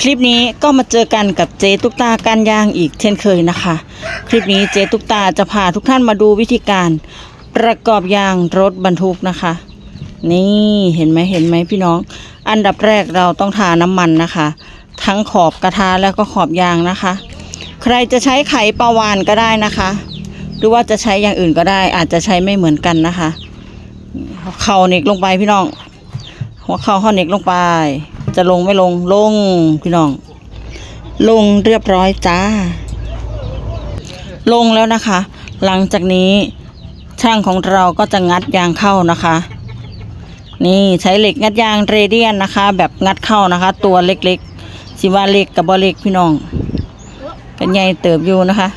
คลิปนี้ก็มาเจอกันกับเจตุกตาการยางอีกเช่นเคยนะคะ คลิปนี้เจตุกตาจะพาทุกท่านมาดูวิธีการประกอบยางรถบรรทุกนะคะ นี่เห็นไหมเห็นไหมพี่น้อง อันดับแรกเราต้องทาน้ำมันนะคะ ทั้งขอบกระทะแล้วก็ขอบยางนะคะ ใครจะใช้ไขปลาวานก็ได้นะคะ หรือว่าจะใช้อย่างอื่นก็ได้ อาจจะใช้ไม่เหมือนกันนะคะ เข่าเน็กลงไปพี่น้อง หัวเข่าข้อเน็กลงไป จะลงไม่ลงลงพี่น้อง ลงเรียบร้อยจ้า ลงแล้วนะคะ หลังจากนี้ช่างของเราก็จะงัดยางเข้านะคะ นี่ใช้เหล็กงัดยางเรเดียนนะคะ แบบงัดเข้านะคะ ตัวเล็กๆสิว่าเล็กกับบอเล็กพี่น้องกันใหญ่เติบอยู่นะคะ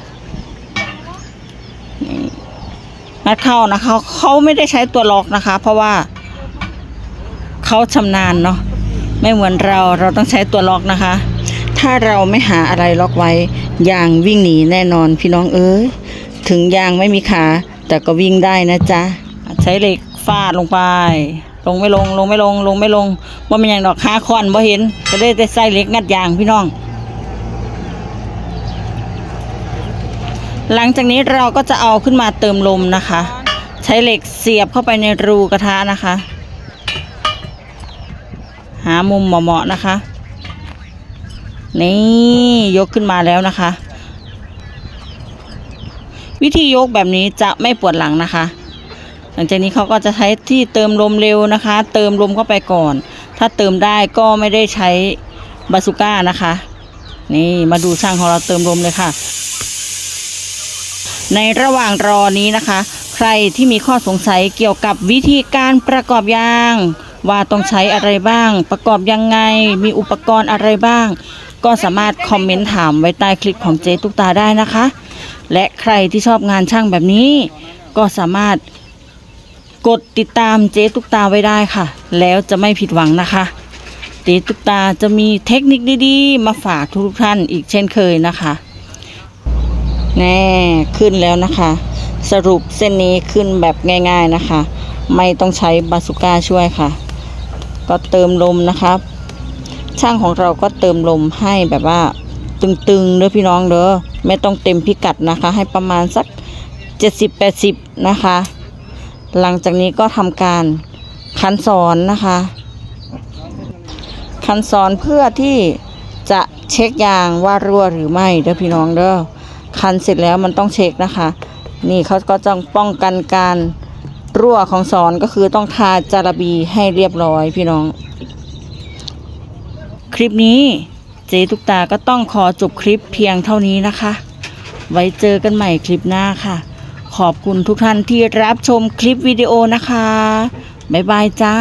งัดเข้านะคะเขาไม่ได้ใช้ตัวล็อกนะคะ เพราะว่าเขาชำนาญเนาะ ไม่เหมือนเราเราต้องใช้ตัวล็อกนะคะ ถ้าเราไม่หาอะไรล็อกไว้ยางวิ่งหนีแน่นอนพี่น้องเอ้ยถึงยางไม่มีขา แต่ก็วิ่งได้นะจ๊ะใช้เหล็กฟาดลงไป ลงไม่ลงลงไม่ลงลงไม่ลงว่ามันอย่างดอกห้าคอนบ่เห็นก็ได้แต่ใส่เหล็กงัดยางพี่น้อง หลังจากนี้เราก็จะเอาขึ้นมาเติมลมนะคะ ใช้เหล็กเสียบเข้าไปในรูกระทะนะคะ หามุมเหมาะๆนะคะ นี่ยกขึ้นมาแล้วนะคะ วิธียกแบบนี้จะไม่ปวดหลังนะคะ หลังจากนี้เขาก็จะใช้ที่เติมลมเร็วนะคะ เติมลมเข้าไปก่อน ถ้าเติมได้ก็ไม่ได้ใช้บาซูก้านะคะ นี่มาดูช่างของเราเติมลมเลยค่ะ ในระหว่างรอนี้นะคะ ใครที่มีข้อสงสัยเกี่ยวกับวิธีการประกอบยาง ว่าต้องใช้อะไรบ้าง ประกอบยังไง มีอุปกรณ์อะไรบ้าง ก็สามารถคอมเมนต์ถามไว้ใต้คลิปของเจ๊ตุกตาได้นะคะ และใครที่ชอบงานช่างแบบนี้ ก็สามารถกดติดตามเจ๊ตุกตาไว้ได้ค่ะ แล้วจะไม่ผิดหวังนะคะเจ๊ตุกตาจะมีเทคนิคดีๆ มาฝากทุกท่านอีกเช่นเคยนะคะแน่ขึ้นแล้วนะคะ สรุปเส้นนี้ขึ้นแบบง่าย ๆนะคะ ไม่ต้องใช้บาสุก้าช่วยค่ะ ก็เติมลมนะครับ ช่างของเราก็เติมลมให้แบบว่าตึงๆเด้อพี่น้องเด้อไม่ต้องเต็มพิกัดนะคะ ให้ประมาณสัก 70-80 นะคะ หลังจากนี้ก็ทำการคันสอนนะคะ คันสอนเพื่อที่จะเช็คยางว่ารั่วหรือไม่เด้อพี่น้องเด้อคันเสร็จแล้วมันต้องเช็คนะคะ นี่เขาก็ต้องป้องกันการ รั่วของสอนก็คือต้องทาจาระบีให้เรียบร้อยพี่น้อง คลิปนี้เจตุกตาก็ต้องขอจบคลิปเพียงเท่านี้นะคะ ไว้เจอกันใหม่คลิปหน้าค่ะ ขอบคุณทุกท่านที่รับชมคลิปวิดีโอนะคะ บ๊ายบายจ้า